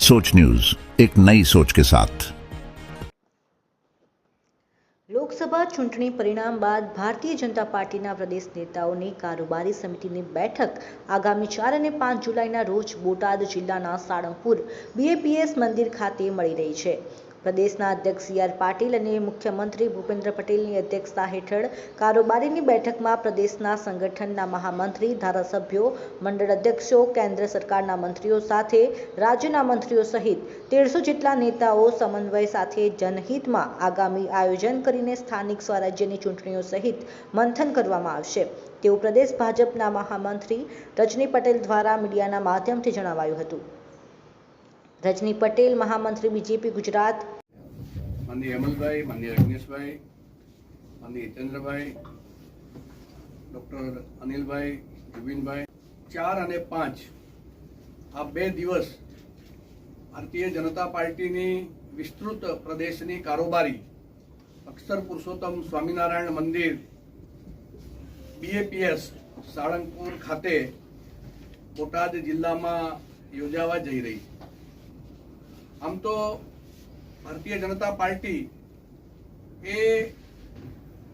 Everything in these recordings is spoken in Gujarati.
सोच न्यूज एक नई सोच के साथ લોકસભા ચૂંટણી પરિણામ બાદ ભારતીય જનતા પાર્ટીના પ્રદેશ નેતાઓની કારોબારી સમિતિની બેઠક આગામી ચાર અને પાંચ જુલાઈના રોજ બોટાદ જિલ્લાના સાળંગપુર બીએપીએસ મંદિર ખાતે મળી રહી છે પ્રદેશના અધ્યક્ષ સી આર પાટીલ અને મુખ્યમંત્રી ભૂપેન્દ્ર પટેલની અધ્યક્ષતા હેઠળ કારોબારીની બેઠકમાં પ્રદેશના સંગઠનના મહામંત્રી, ધારાસભ્યો, મંડળ અધ્યક્ષો, કેન્દ્ર સરકારના મંત્રીઓ સાથે રાજ્યના મંત્રીઓ સહિત તેરસો જેટલા નેતાઓ સમન્વય સાથે જનહિતમાં આગામી આયોજન કરીને સ્થાનિક સ્વરાજ્યની ચૂંટણીઓ સહિત મંથન કરવામાં આવશે. તેવું પ્રદેશ ભાજપના મહામંત્રી રજની પટેલ દ્વારા મીડિયાના માધ્યમથી જણાવાયું હતું. રજની પટેલ, મહામંત્રી બીજેપી ગુજરાત. માનની હેમંતભાઈ માનની રજનીશભાઈ માનની હિતેન્દ્રભાઈ, ડૉક્ટર અનિલભાઈ, જુબિનભાઈ. ચાર અને પાંચ આ બે દિવસ ભારતીય જનતા પાર્ટીની વિસ્તૃત પ્રદેશની કારોબારી અક્ષર પુરુષોત્તમ સ્વામિનારાયણ મંદિર બીએપીએસ સાળંગપુર ખાતે બોટાદ જિલ્લામાં યોજાવા જઈ રહી છે. આમ તો ભારતીય જનતા પાર્ટી એ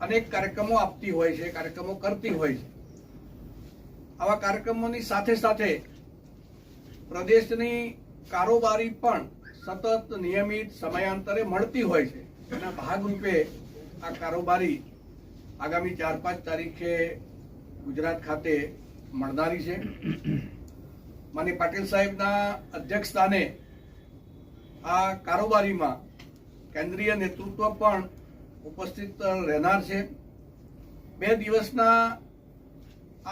અનેક કાર્યક્રમો આપતી હોય છે, કાર્યક્રમો કરતી હોય છે. આવા કાર્યક્રમોની સાથે સાથે પ્રદેશની કારોબારી પણ સતત નિયમિત સમયાંતરે મળતી હોય છે. એના ભાગરૂપે આ કારોબારી આગામી ચાર પાંચ તારીખે ગુજરાત ખાતે મળનારી છે. માની પાટીલ સાહેબના અધ્યક્ષ સ્થાને આ કારોબારીમાં કેન્દ્રીય નેતૃત્વ પણ ઉપસ્થિત રહેનાર છે. બે દિવસના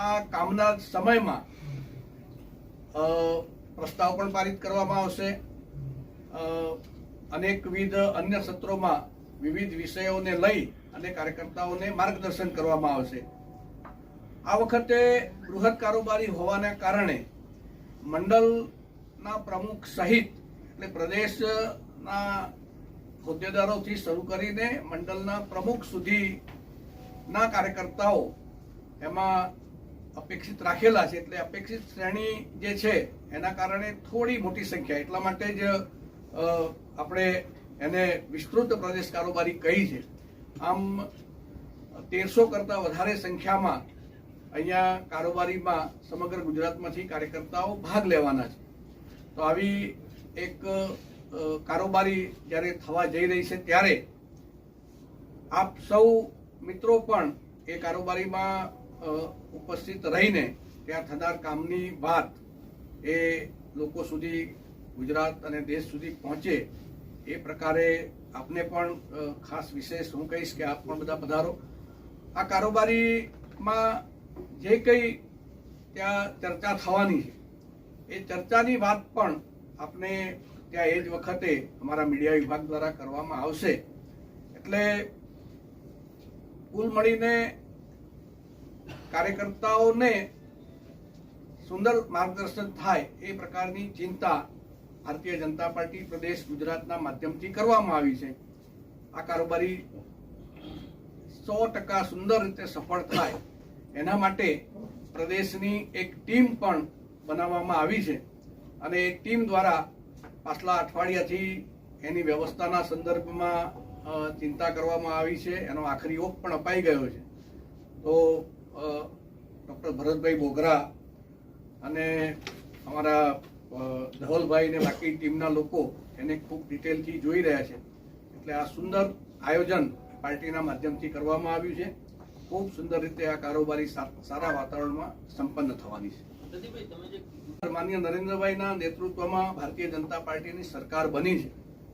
આ કામના સમયમાં પ્રસ્તાવ પણ પારિત કરવામાં આવશે. અનેકવિધ અન્ય સત્રોમાં વિવિધ વિષયોને લઈ અને કાર્યકર્તાઓને માર્ગદર્શન કરવામાં આવશે. આ વખતે બૃહદ કારોબારી હોવાના કારણે મંડળના પ્રમુખ સહિત એટલે પ્રદેશના હોદ્દેદારોથી શરૂ કરીને મંડળના પ્રમુખ સુધીના કાર્યકર્તાઓ એમાં અપેક્ષિત રાખેલા છે. એટલે અપેક્ષિત શ્રેણી જે છે, એના કારણે થોડી મોટી સંખ્યા. એટલા માટે જ આપણે એને વિસ્તૃત પ્રદેશ કારોબારી કહી છે. આમ, તેરસો કરતાં વધારે સંખ્યામાં અહીંયા કારોબારીમાં સમગ્ર ગુજરાતમાંથી કાર્યકર્તાઓ ભાગ લેવાના છે. તો આવી એક કારોબારી જ્યારે થવા જઈ રહી છે ત્યારે આપ સૌ મિત્રો પણ એ કારોબારીમાં ઉપસ્થિત રહીને ત્યાં થનાર કામની વાત એ લોકો સુધી, ગુજરાત અને દેશ સુધી પહોંચે એ પ્રકારે આપને પણ ખાસ વિશેષ હું કહીશ કે આપ પણ બધા પધારો. આ કારોબારીમાં જે કંઈ ત્યાં ચર્ચા થવાની છે, એ ચર્ચાની વાત પણ આપને ત્યાં એ જ વખતે અમારા મીડિયા વિભાગ દ્વારા કરવામાં આવશે. એટલે કુલ મળીને કાર્યકર્તાઓને સુંદર માર્ગદર્શન થાય એ પ્રકારની ચિંતા ભારતીય જનતા પાર્ટી પ્રદેશ ગુજરાતના માધ્યમથી કરવામાં આવી છે. આ કારોબારી સો ટકા સુંદર રીતે સફળ થાય એના માટે પ્રદેશની એક ટીમ પણ બનાવવામાં આવી છે. અને એ ટીમ દ્વારા પાછલા અઠવાડિયાથી એની વ્યવસ્થાના સંદર્ભમાં ચિંતા કરવામાં આવી છે. એનો આખરી ઓપ પણ અપાઈ ગયો છે. તો ડૉક્ટર ભરતભાઈ બોગરા અને અમારા ધવલભાઈ ને બાકી ટીમના લોકો એને ખૂબ ડિટેલથી જોઈ રહ્યા છે. એટલે આ સુંદર આયોજન પાર્ટીના માધ્યમથી કરવામાં આવ્યું છે. ખૂબ સુંદર રીતે આ કારોબારી સારા વાતાવરણમાં સંપન્ન થવાની છે. માન્ય નરેન્દ્રભાઈના નેતૃત્વમાં ભારતીય જનતા પાર્ટીની સરકાર બની છે.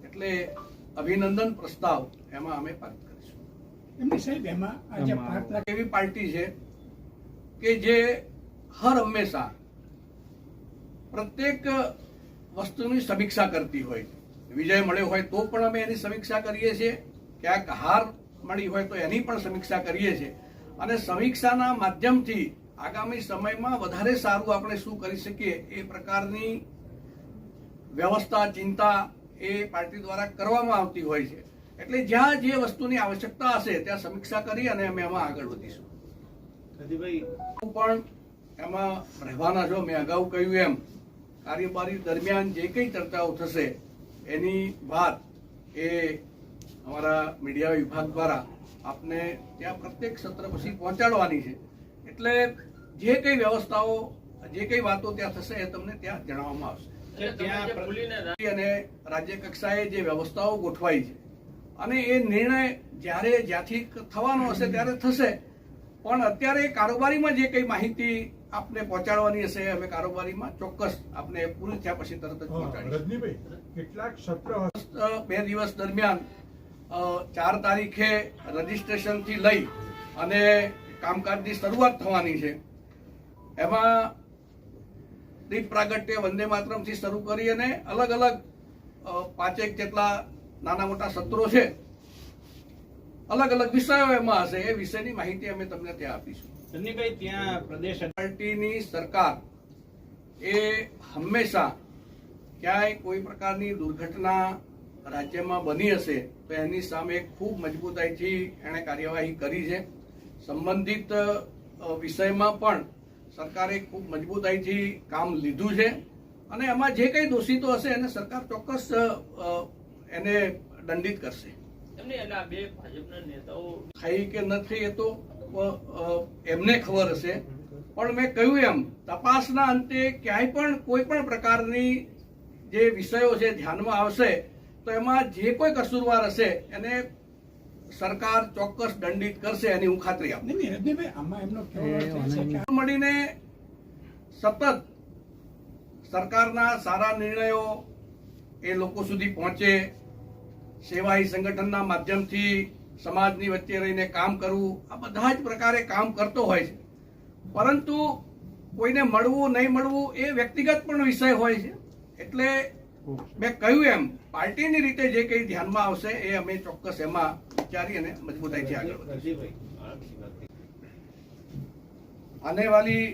એટલે અભિનંદન પ્રસ્તાવ એમાં અમે પારિત કરીશું. એમની સાહેબ એમાં આજે ભારતના એવી પાર્ટી છે કે જે હર હંમેશા પ્રત્યેક વસ્તુની સમીક્ષા કરતી હોય. વિજય મળ્યો હોય તો પણ અમે એની સમીક્ષા કરીએ છીએ. ક્યાંક હાર મળી હોય તો એની પણ સમીક્ષા કરીએ છીએ. અને સમીક્ષાના માધ્યમથી આગામી સમયમાં વધારે સારું આપણે શું કરી શકીએ એ પ્રકારની વ્યવસ્થા ચિંતા એ પાર્ટી દ્વારા કરવામાં આવતી હોય છે. એટલે જ્યાં જે વસ્તુની આવશ્યકતા હશે ત્યાં સમીક્ષા કરી અને અમે એમાં આગળ વધીશું. પણ એમાં રહેવાના છો. મેં અગાઉ કહ્યું એમ કાર્યવાહી દરમિયાન જે કંઈ ચર્ચાઓ થશે એની વાત એ અમારા મીડિયા વિભાગ દ્વારા આપને ત્યાં પ્રત્યેક સત્ર પછી પહોંચાડવાની છે. એટલે જે કંઈ વ્યવસ્થાઓ જે કંઈ વાતો ત્યાં થશે એ તમને ત્યાં જણાવવામાં આવશે. અને રાજ્ય કક્ષાએ જે વ્યવસ્થાઓ ગોઠવાઈ છે અને એ નિર્ણય જ્યારે જ્યાંથી થવાનો હશે ત્યારે થશે. પણ અત્યારે કારોબારીમાં જે કંઈ માહિતી આપને પહોંચાડવાની હશે અમે કારોબારીમાં ચોક્કસ આપને પૂરી થયા પછી તરત જ પહોંચાડી કેટલાક સત્ર બે દિવસ દરમિયાન ચાર તારીખે રજીસ્ટ્રેશનથી લઈ અને કામકાજની શરૂઆત થવાની છે. એમાં દીપ પ્રાગટ્ય વંદે માતરમથી શરૂ કરી અને અલગ અલગ પાંચેક જેટલા નાના મોટા સત્રો છે. અલગ અલગ વિષયો એમાં હશે એ વિષયની માહિતી અમે તમને ત્યાં આપીશું. ચંદીભાઈ ત્યાં પ્રદેશ પાર્ટીની સરકાર એ હંમેશા ક્યાંય કોઈ પ્રકારની દુર્ઘટના રાજ્યમાં બની હશે તો એની સામે ખૂબ મજબૂતાઈથી એણે કાર્યવાહી કરી છે. સંબંધિત વિષયમાં પણ સરકારે ખૂબ મજબૂતાઈથી કામ લીધું છે. અને એમાં જે કંઈ દોષિતો હશે એને સરકાર ચોક્કસ એને દંડિત કરશે. થઈ ભાજપના નેતાઓ થઈ કે નથી એ તો એમને ખબર હશે. પણ મેં કહ્યું એમ તપાસના અંતે ક્યાંય પણ કોઈ પણ પ્રકારની જે વિષયો છે ધ્યાનમાં આવશે તો એમાં જે કોઈ કસૂરવાર હશે એને સરકાર ચોક્કસ દંડિત કરશે એની હું ખાતરી આપું. મળીને સતત સરકારના સારા નિર્ણયો એ લોકો સુધી પહોંચે સેવાહી સંગઠનના માધ્યમથી સમાજની વચ્ચે રહીને કામ કરવું આ બધા જ પ્રકારે કામ કરતો હોય છે. પરંતુ કોઈને મળવું નહીં મળવું એ વ્યક્તિગત પણ વિષય હોય છે. એટલે મેં કહ્યું એમ પાર્ટીની રીતે જે કંઈ ધ્યાનમાં આવશે એ અમે ચોક્કસ એમાં જારી અને મજબૂતાઈથી આગળ વધે આને વાલી